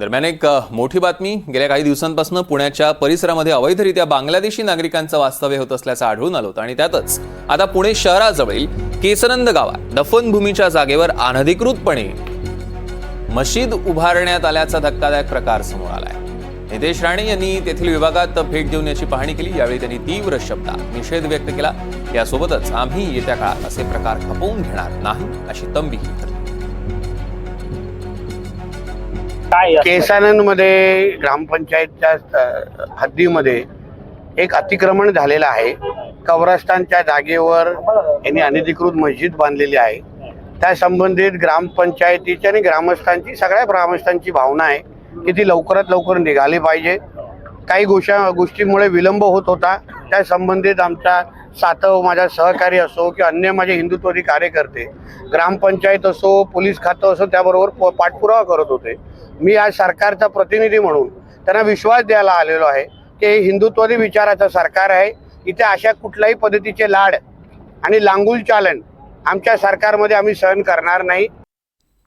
दरम्यान एक मोठी बातमी. गेल्या काही दिवसांपासून पुण्याच्या परिसरामध्ये अवैधरित्या बांगलादेशी नागरिकांचं वास्तव्य होत असल्याचं आढळून आलं होतं. आणि त्यातच आता पुणे शहराजवळील केसरंद गावात दफनभूमीच्या जागेवर अनधिकृतपणे मशीद उभारण्यात आल्याचा धक्कादायक प्रकार समोर आलाय. नितेश राणे यांनी तेथील विभागात भेट देऊन याची पाहणी केली. यावेळी त्यांनी तीव्र शब्दात निषेध व्यक्त केला. यासोबतच आम्ही येत्या काळात असे प्रकार खपवून घेणार नाही अशी तंबीही काय असं? केसानंदमध्ये ग्रामपंचायतच्या हद्दीमध्ये एक अतिक्रमण झालेलं आहे. कवरस्थानच्या जागेवर यांनी अनधिकृत मस्जिद बांधलेली आहे. त्या संबंधित ग्रामपंचायतीची आणि ग्रामस्थांची सगळ्या ग्रामस्थांची भावना आहे की ती लवकरात लवकर निघाली पाहिजे. काही गोष्या गोष्टींमुळे विलंब होत होता. त्या संबंधित आमचा सातव माझा सहकारी असो किंवा अन्य माझे हिंदुत्ववादी कार्यकर्ते ग्रामपंचायत असो पोलीस खातं असो त्याबरोबर प- पाठपुरावा करत होते. मी आज सरकारचा प्रतिनिधी म्हणून त्यांना विश्वास द्यायला आलेलो आहे की हे हिंदुत्ववादी विचाराचं सरकार आहे. इथे अशा कुठल्याही पद्धतीचे लाड आणि लांगूल चालन आमच्या सरकारमध्ये आम्ही सहन करणार नाही.